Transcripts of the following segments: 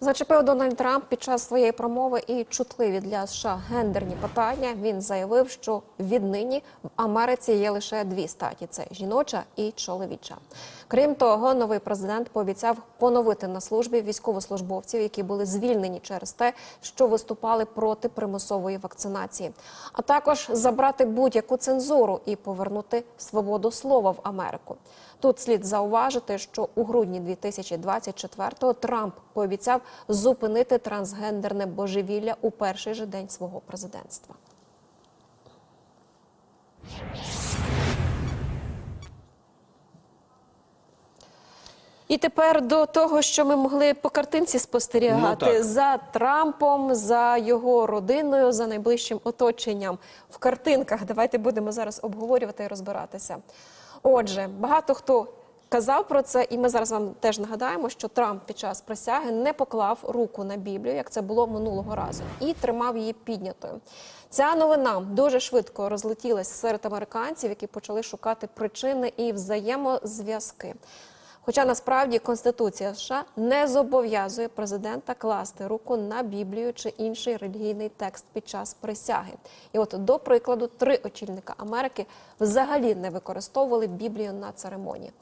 Зачепив Дональд Трамп під час своєї промови і чутливі для США гендерні питання. Він заявив, що віднині в Америці є лише дві статі: це жіноча і чоловіча. Крім того, новий президент пообіцяв поновити на службі військовослужбовців, які були звільнені через те, що виступали проти примусової вакцинації, а також забрати будь-яку цензуру і повернути свободу слова в Америку. Тут слід зауважити, що у грудні 2024-го Трамп пообіцяв зупинити трансгендерне божевілля у перший же день свого президентства. І тепер до того, що ми могли по картинці спостерігати Ну, за Трампом, за його родиною, за найближчим оточенням в картинках. Давайте будемо зараз обговорювати і розбиратися. Отже, багато хто казав про це, і ми зараз вам теж нагадаємо, що Трамп під час присяги не поклав руку на Біблію, як це було минулого разу, і тримав її піднятою. Ця новина дуже швидко розлетілась серед американців, які почали шукати причини і взаємозв'язки. Хоча насправді Конституція США не зобов'язує президента класти руку на Біблію чи інший релігійний текст під час присяги. І от, до прикладу, три очільника Америки взагалі не використовували Біблію на церемонії.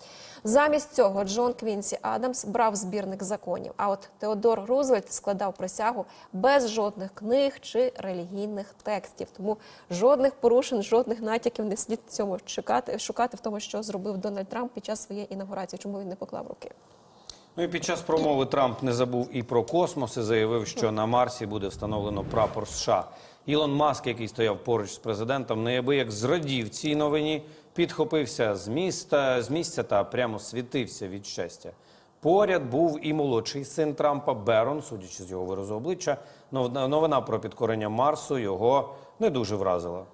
Замість цього Джон Квінсі Адамс брав збірник законів. А от Теодор Рузвельт складав присягу без жодних книг чи релігійних текстів. Тому жодних порушень, жодних натяків не слід цьому чекати, шукати в тому, що зробив Дональд Трамп під час своєї інаугурації. Чому він не поклав руки? Ну і під час промови Трамп не забув і про космос і заявив, що на Марсі буде встановлено прапор США. Ілон Маск, який стояв поруч з президентом, неабияк зрадів цій новині, підхопився з міста з місця та прямо світився від щастя. Поряд був і молодший син Трампа Берон, судячи з його виразу обличчя. Нов- Новина про підкорення Марсу його не дуже вразила.